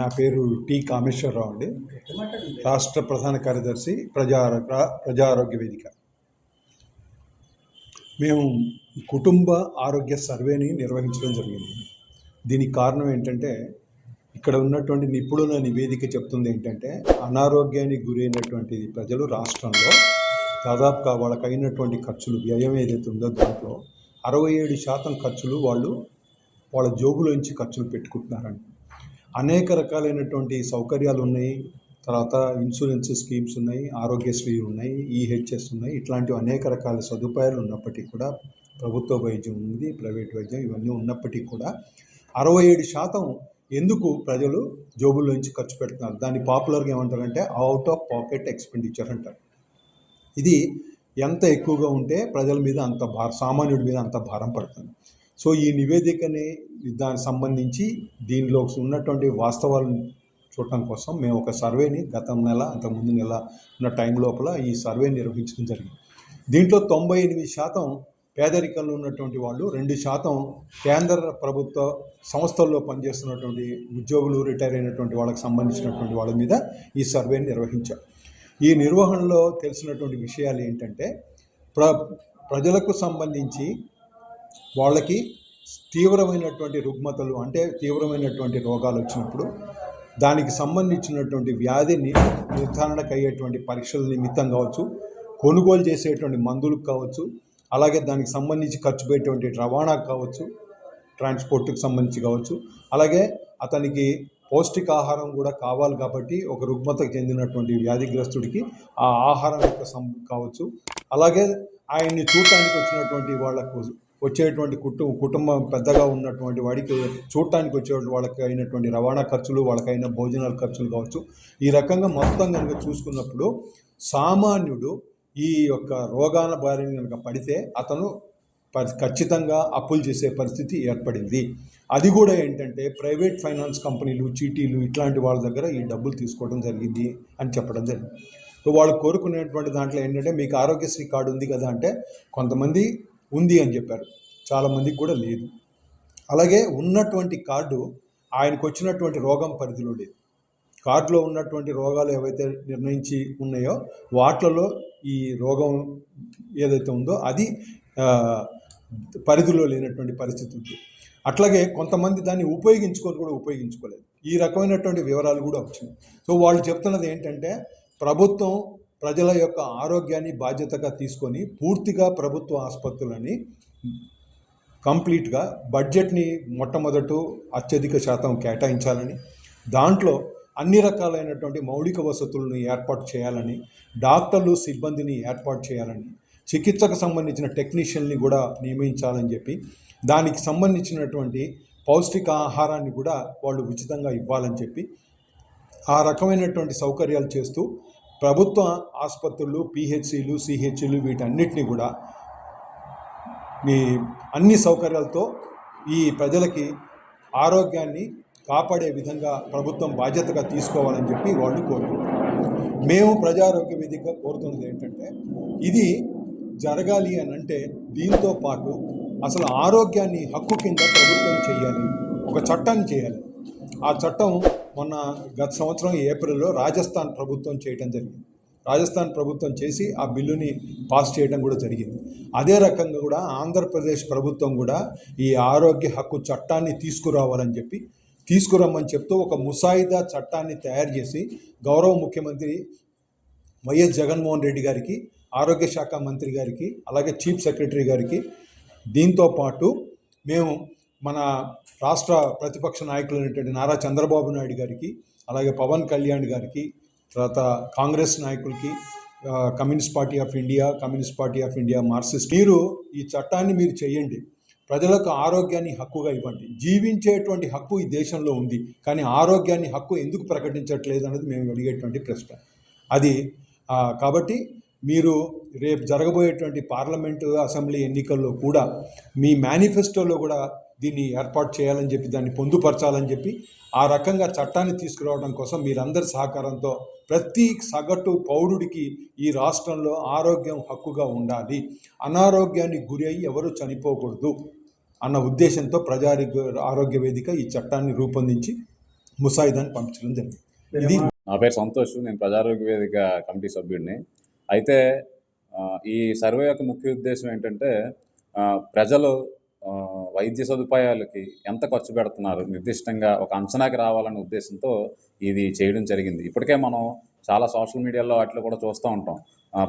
నా పేరు టి కామేశ్వరరావు అండి. రాష్ట్ర ప్రధాన కార్యదర్శి ప్రజా ప్రజా ఆరోగ్య వేదిక. మేము కుటుంబ ఆరోగ్య సర్వేని నిర్వహించడం జరిగింది. దీనికి కారణం ఏంటంటే ఇక్కడ ఉన్నటువంటి నిపుణుల నివేదిక చెప్తుంది ఏంటంటే అనారోగ్యానికి గురైనటువంటి ప్రజలు రాష్ట్రంలో దాదాపుగా వాళ్ళకి అయినటువంటి ఖర్చులు వ్యయం ఏదైతే ఉందో దాంట్లో అరవై ఏడు శాతం ఖర్చులు వాళ్ళు వాళ్ళ జోబులోంచి ఖర్చులు పెట్టుకుంటున్నారండి. అనేక రకాలైనటువంటి సౌకర్యాలు ఉన్నాయి తర్వాత ఇన్సూరెన్స్ స్కీమ్స్ ఉన్నాయి ఆరోగ్యశ్రీ ఉన్నాయి ఈహెచ్ఎస్ ఉన్నాయి. ఇట్లాంటివి అనేక రకాల సదుపాయాలు ఉన్నప్పటికీ కూడా ప్రభుత్వ వైద్యం ఉంది ప్రైవేట్ వైద్యం ఇవన్నీ ఉన్నప్పటికీ కూడా అరవై ఏడు శాతం ఎందుకు ప్రజలు జోబుల్లోంచి ఖర్చు పెడుతున్నారు? దాన్ని పాపులర్గా ఏమంటారంటే అవుట్ ఆఫ్ పాకెట్ ఎక్స్పెండిచర్ అంటారు. ఇది ఎంత ఎక్కువగా ఉంటే ప్రజల మీద అంత భార సామాన్యుడి మీద అంత భారం పడుతుంది. సో ఈ నివేదికని దానికి సంబంధించి దీనిలో ఉన్నటువంటి వాస్తవాలను చూడటం కోసం మేము ఒక సర్వేని గత నెల అంతకుముందు నెల ఉన్న టైం లోపల ఈ సర్వే నిర్వహించడం జరిగింది. దీంట్లో తొంభై ఎనిమిది శాతం పేదరికంలో ఉన్నటువంటి వాళ్ళు రెండు శాతం కేంద్ర ప్రభుత్వ సంస్థల్లో పనిచేస్తున్నటువంటి ఉద్యోగులు రిటైర్ అయినటువంటి వాళ్ళకి సంబంధించినటువంటి వాళ్ళ మీద ఈ సర్వేని నిర్వహించాం. ఈ నిర్వహణలో తెలిసినటువంటి విషయాలు ఏంటంటే ప్ర ప్రజలకు సంబంధించి వాళ్ళకి తీవ్రమైనటువంటి రుగ్మతలు అంటే తీవ్రమైనటువంటి రోగాలు వచ్చినప్పుడు దానికి సంబంధించినటువంటి వ్యాధిని నిర్ధారణకు అయ్యేటువంటి పరీక్షల నిమిత్తం కావచ్చు కొనుగోలు చేసేటువంటి మందులకు కావచ్చు అలాగే దానికి సంబంధించి ఖర్చు పెట్టేటువంటి రవాణాకు కావచ్చు ట్రాన్స్పోర్ట్కి సంబంధించి కావచ్చు అలాగే అతనికి పౌష్టికాహారం కూడా కావాలి కాబట్టి ఒక రుగ్మతకు చెందినటువంటి వ్యాధిగ్రస్తుడికి ఆ ఆహారం యొక్క సం కావచ్చు. అలాగే ఆయన్ని చూడటానికి వచ్చినటువంటి వాళ్ళకు వచ్చేటువంటి కుటుంబ కుటుంబం పెద్దగా ఉన్నటువంటి వాడికి చూడటానికి వచ్చేటువంటి వాళ్ళకి అయినటువంటి రవాణా ఖర్చులు వాళ్ళకైన భోజనాల ఖర్చులు కావచ్చు. ఈ రకంగా మొత్తం కనుక చూసుకున్నప్పుడు సామాన్యుడు ఈ యొక్క రోగాల బారిన కనుక పడితే అతను ఖచ్చితంగా అప్పులు చేసే పరిస్థితి ఏర్పడింది. అది కూడా ఏంటంటే ప్రైవేట్ ఫైనాన్స్ కంపెనీలు చీటీలు ఇట్లాంటి వాళ్ళ దగ్గర ఈ డబ్బులు తీసుకోవడం జరిగింది అని చెప్పడం జరిగింది. వాళ్ళు కోరుకునేటువంటి దాంట్లో ఏంటంటే మీకు ఆరోగ్యశ్రీ కార్డు ఉంది కదా అంటే కొంతమంది ఉంది అని చెప్పారు. చాలామందికి కూడా లేదు. అలాగే ఉన్నటువంటి కార్డు ఆయనకు వచ్చినటువంటి రోగం పరిధిలో లేదు. కార్డులో ఉన్నటువంటి రోగాలు ఏవైతే నిర్ణయించి ఉన్నాయో వాటిలలో ఈ రోగం ఏదైతే ఉందో అది పరిధిలో లేనటువంటి పరిస్థితి ఉంది. అట్లాగే కొంతమంది దాన్ని ఉపయోగించుకొని కూడా ఉపయోగించుకోలేదు. ఈ రకమైనటువంటి వివరాలు కూడా వచ్చినాయి. సో వాళ్ళు చెప్తున్నది ఏంటంటే ప్రభుత్వం ప్రజల యొక్క ఆరోగ్యాన్ని బాధ్యతగా తీసుకొని పూర్తిగా ప్రభుత్వ ఆసుపత్రులని కంప్లీట్గా బడ్జెట్ని మొట్టమొదట అత్యధిక శాతం కేటాయించాలని దాంట్లో అన్ని రకాలైనటువంటి మౌలిక వసతులను ఏర్పాటు చేయాలని డాక్టర్లు సిబ్బందిని ఏర్పాటు చేయాలని చికిత్సకు సంబంధించిన టెక్నీషియన్ని కూడా నియమించాలని చెప్పి దానికి సంబంధించినటువంటి పౌష్టిక ఆహారాన్ని కూడా వాళ్ళు ఉచితంగా ఇవ్వాలని చెప్పి ఆ రకమైనటువంటి సౌకర్యాలు చేస్తూ ప్రభుత్వ ఆసుపత్రులు పిహెచ్సిలు సిహెచ్లు వీటన్నిటిని కూడా మీ అన్ని సౌకర్యాలతో ఈ ప్రజలకి ఆరోగ్యాన్ని కాపాడే విధంగా ప్రభుత్వం బాధ్యతగా తీసుకోవాలని చెప్పి వాళ్ళు కోరుకుంటున్నారు. మేము ప్రజారోగ్య వేదికగా కోరుతున్నది ఏంటంటే ఇది జరగాలి అని అంటే దీంతో పాటు అసలు ఆరోగ్యాన్ని హక్కు కింద ప్రభుత్వం చేయాలి ఒక చట్టాన్ని చేయాలి. ఆ చట్టం మొన్న గత సంవత్సరం ఏప్రిల్లో రాజస్థాన్ ప్రభుత్వం చేయడం జరిగింది. రాజస్థాన్ ప్రభుత్వం చేసి ఆ బిల్లుని పాస్ చేయడం కూడా జరిగింది. అదే రకంగా కూడా ఆంధ్రప్రదేశ్ ప్రభుత్వం కూడా ఈ ఆరోగ్య హక్కు చట్టాన్ని తీసుకురావాలని చెప్పి తీసుకురమ్మని చెప్తూ ఒక ముసాయిదా చట్టాన్ని తయారు చేసి గౌరవ ముఖ్యమంత్రి వైఎస్ జగన్మోహన్ రెడ్డి గారికి ఆరోగ్య శాఖ మంత్రి గారికి అలాగే చీఫ్ సెక్రటరీ గారికి దీంతో పాటు మేము మన రాష్ట్ర ప్రతిపక్ష నాయకులు అనేటువంటి నారా చంద్రబాబు నాయుడు గారికి అలాగే పవన్ కళ్యాణ్ గారికి తర్వాత కాంగ్రెస్ నాయకులకి Communist Party of India Communist Party of India Marxist మీరు ఈ చట్టాన్ని మీరు చేయండి. ప్రజలకు ఆరోగ్యాన్ని హక్కుగా ఇవ్వండి. జీవించేటువంటి హక్కు ఈ దేశంలో ఉంది కానీ ఆరోగ్యాన్ని హక్కు ఎందుకు ప్రకటించట్లేదు అన్నది మేము అడిగేటువంటి ప్రశ్న. అది కాబట్టి మీరు రేపు జరగబోయేటువంటి పార్లమెంటు అసెంబ్లీ ఎన్నికల్లో కూడా మీ మేనిఫెస్టోలో కూడా దీన్ని ఏర్పాటు చేయాలని చెప్పి దాన్ని పొందుపరచాలని చెప్పి ఆ రకంగా చట్టాన్ని తీసుకురావడం కోసం మీరందరి సహకారంతో ప్రతి సగటు పౌరుడికి ఈ రాష్ట్రంలో ఆరోగ్యం హక్కుగా ఉండాలి. అనారోగ్యానికి గురి అయ్యి ఎవరు చనిపోకూడదు అన్న ఉద్దేశంతో ప్రజా ఆరోగ్య వేదిక ఈ చట్టాన్ని రూపొందించి ముసాయిదాన్ని పంపించడం జరిగింది. ఇది నా పేరు సంతోష్ నేను ప్రజారోగ్య వేదిక కమిటీ సభ్యుడిని. అయితే ఈ సర్వే యొక్క ముఖ్య ఉద్దేశం ఏంటంటే ప్రజలు వైద్య సదుపాయాలకి ఎంత ఖర్చు పెడుతున్నారు? నిర్దిష్టంగా ఒక అంచనాకి రావాలనే ఉద్దేశంతో ఇది చేయడం జరిగింది. ఇప్పటికే మనం చాలా సోషల్ మీడియాలో వాటిలో కూడా చూస్తూ ఉంటాం.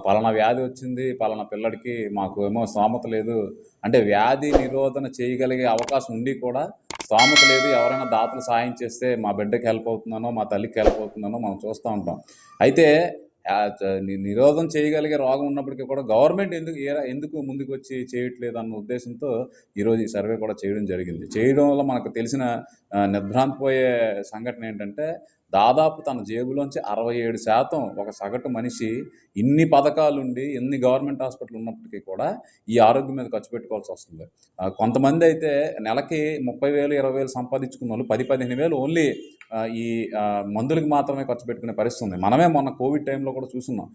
పలానా వ్యాధి వచ్చింది పలానా పిల్లడికి మాకు ఏమో స్తోమత లేదు అంటే వ్యాధి నిరోధన చేయగలిగే అవకాశం ఉండి కూడా స్తోమత లేదు. ఎవరైనా దాతలు సాయం చేస్తే మా బిడ్డకి హెల్ప్ అవుతుందనో మా తల్లికి హెల్ప్ అవుతుందనో మనం చూస్తూ ఉంటాం. అయితే నిరోధం చేయగలిగే రోగం ఉన్నప్పటికీ కూడా గవర్నమెంట్ ఎందుకు ఎందుకు ముందుకు వచ్చి చేయట్లేదు అన్న ఉద్దేశంతో ఈరోజు ఈ సర్వే కూడా చేయడం జరిగింది. చేయడం వల్ల మనకు తెలిసిన నిర్భ్రాంతిపోయే సంఘటన ఏంటంటే దాదాపు తన జేబులోంచి అరవై ఏడు శాతం ఒక సగటు మనిషి ఇన్ని పథకాలుండి ఎన్ని గవర్నమెంట్ హాస్పిటల్ ఉన్నప్పటికీ కూడా ఈ ఆరోగ్యం మీద ఖర్చు పెట్టుకోవాల్సి వస్తుంది. కొంతమంది అయితే నెలకి ముప్పై వేలు ఇరవై వేలు సంపాదించుకున్న వాళ్ళు పది పదిహేను వేలు ఓన్లీ ఈ మందులకు మాత్రమే ఖర్చు పెట్టుకునే పరిస్థితి ఉంది. మనమే మొన్న కోవిడ్ టైంలో కూడా చూస్తున్నాం.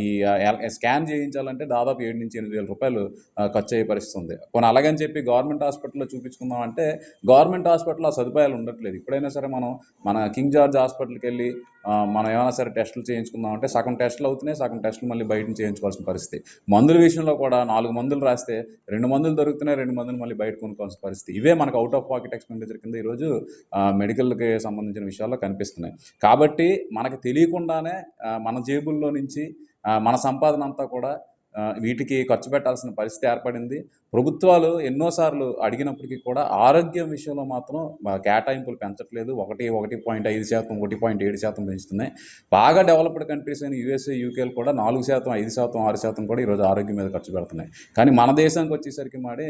ఈ స్కాన్ చేయించాలంటే దాదాపు ఏడు నుంచి ఎనిమిది వేల రూపాయలు ఖర్చు అయ్యే పరిస్థితి ఉంది. కొన్ని అలాగని చెప్పి గవర్నమెంట్ హాస్పిటల్లో చూపించుకుందాం అంటే గవర్నమెంట్ హాస్పిటల్లో ఆ సదుపాయాలు ఉండట్లేదు. ఇప్పుడైనా సరే మనం మన కింగ్ జార్జ్ హాస్పిటల్కి వెళ్ళి మనం ఏమైనా సరే టెస్టులు చేయించుకుందాం అంటే సగం టెస్టులు అవుతున్నాయి సగం టెస్టులు మళ్ళీ బయట చేయించుకోవాల్సిన పరిస్థితి. మందుల విషయంలో కూడా నాలుగు మందులు రాస్తే రెండు మందులు దొరుకుతున్నాయి రెండు మందులు మళ్ళీ బయట కొనుక్కోవాల్సిన పరిస్థితి. ఇవే మనకు అవుట్ ఆఫ్ పాకెట్ ఎక్స్పెండిచర్ కింద ఈరోజు మెడికల్కి సంబంధించిన విషయాల్లో కనిపిస్తున్నాయి. కాబట్టి మనకు తెలియకుండానే మన జేబుల్లో నుంచి మన సంపాదన అంతా కూడా వీటికి ఖర్చు పెట్టాల్సిన పరిస్థితి ఏర్పడింది. ప్రభుత్వాలు ఎన్నోసార్లు అడిగినప్పటికీ కూడా ఆరోగ్యం విషయంలో మాత్రం కేటాయింపులు పెంచట్లేదు. ఒకటి ఒకటి పాయింట్ ఐదు శాతం ఒకటి పాయింట్ ఏడు శాతం పెంచుతున్నాయి. బాగా డెవలప్డ్ కంట్రీస్ అయిన యూఎస్ఏ యూకేలు కూడా నాలుగు శాతం ఐదు శాతం ఆరు శాతం కూడా ఈరోజు ఆరోగ్యం మీద ఖర్చు పెడుతున్నాయి. కానీ మన దేశానికి వచ్చేసరికి మాడి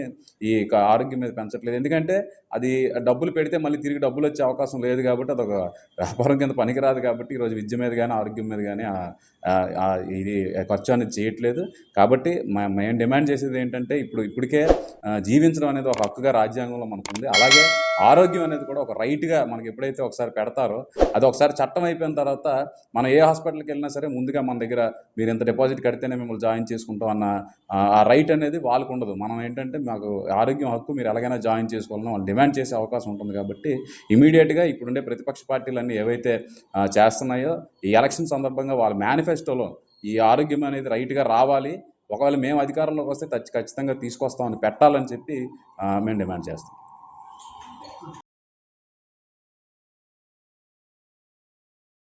ఈ ఆరోగ్యం మీద పెంచట్లేదు. ఎందుకంటే అది డబ్బులు పెడితే మళ్ళీ తిరిగి డబ్బులు వచ్చే అవకాశం లేదు కాబట్టి అదొక వ్యాపారం కింద పనికిరాదు కాబట్టి ఈరోజు విద్య మీద కానీ ఆరోగ్యం మీద కానీ ఇది ఖర్చు అనేది చేయట్లేదు. కాబట్టి మేము డిమాండ్ చేసేది ఏంటంటే ఇప్పుడు ఇప్పటికే జీవించడం అనేది ఒక హక్కుగా రాజ్యాంగంలో మనకు ఉంది అలాగే ఆరోగ్యం అనేది కూడా ఒక రైట్గా మనకి ఎప్పుడైతే ఒకసారి పెడతారో అది ఒకసారి చట్టం అయిపోయిన తర్వాత మనం ఏ హాస్పిటల్కి వెళ్ళినా సరే ముందుగా మన దగ్గర మీరు ఇంత డిపాజిట్ కడితేనే మిమ్మల్ని జాయిన్ చేసుకుంటాం అన్న ఆ, రైట్ అనేది వాళ్ళకు ఉండదు. మనం ఏంటంటే మాకు ఆరోగ్యం హక్కు మీరు ఎలాగైనా జాయిన్ చేసుకోవాలని వాళ్ళు డిమాండ్ చేసే అవకాశం ఉంటుంది కాబట్టి ఇమీడియట్గా ఇప్పుడుండే ప్రతిపక్ష పార్టీలన్నీ ఏవైతే చేస్తున్నాయో ఈ ఎలక్షన్ సందర్భంగా వాళ్ళ మేనిఫెస్టోలో ఈ ఆరోగ్యం అనేది రైట్గా రావాలి. ఒకవేళ మేము అధికారంలోకి వస్తే ఖచ్చితంగా తీసుకొస్తామని పెట్టాలని చెప్పి మేము డిమాండ్ చేస్తాం.